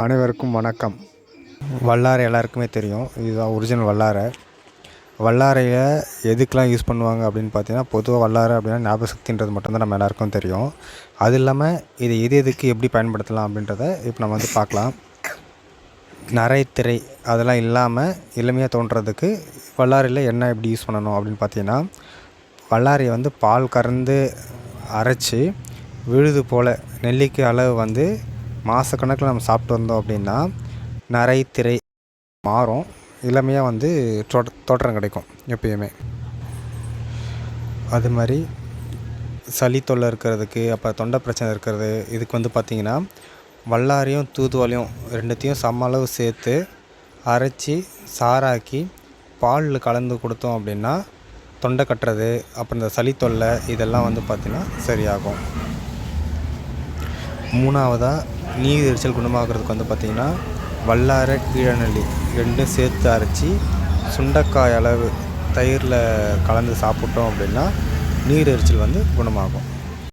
அனைவருக்கும் வணக்கம். வல்லாரை எல்லாருக்குமே தெரியும். இதுதான் ஒரிஜினல் வல்லாரை. வல்லாரையை எதுக்கெலாம் யூஸ் பண்ணுவாங்க அப்படின்னு பார்த்தீங்கன்னா பொதுவாக வல்லாரை அப்படின்னா ஞாபக சக்தின்றது மட்டும்தான் நம்ம எல்லாருக்கும் தெரியும். அது இல்லாமல் இதை எது எதுக்கு எப்படி பயன்படுத்தலாம் அப்படின்றத இப்போ நம்ம வந்து பார்க்கலாம். நரைத்திரை அதெல்லாம் இல்லாமல் எளிமையாக தோன்றதுக்கு வல்லாரையில் என்ன எப்படி யூஸ் பண்ணணும் அப்படின்னு பார்த்தீங்கன்னா வல்லாரையை வந்து பால் கறந்து அரைச்சி விழுது போல் நெல்லிக்கு அளவு வந்து மாதக்கணக்கில் நம்ம சாப்பிட்டு வந்தோம் அப்படின்னா நரைத்திரை மாறும். இளமையாக வந்து தோட் தோற்றம் கிடைக்கும் எப்பயுமே. அது மாதிரி சளி தொல்லை இருக்கிறதுக்கு அப்புறம் தொண்டை பிரச்சனை இருக்கிறது இதுக்கு வந்து பார்த்திங்கன்னா வல்லாரையும் தூதுவலையும் ரெண்டுத்தையும் சம அளவு சேர்த்து அரைச்சி சாராக்கி பாலில் கலந்து கொடுத்தோம் அப்படின்னா தொண்டை கட்டுறது அப்புறம் இந்த சளி தொல்லை இதெல்லாம் வந்து பார்த்திங்கன்னா சரியாகும். மூணாவதாக நீர் எரிச்சல் குணமாகிறதுக்கு வந்து பார்த்திங்கன்னா வல்லாரை கீழநெல்லி ரெண்டும் சேர்த்து அரைச்சி சுண்டைக்காய் அளவு தயிரில் கலந்து சாப்பிட்டோம் அப்படின்னா நீர் எரிச்சல் வந்து குணமாகும்.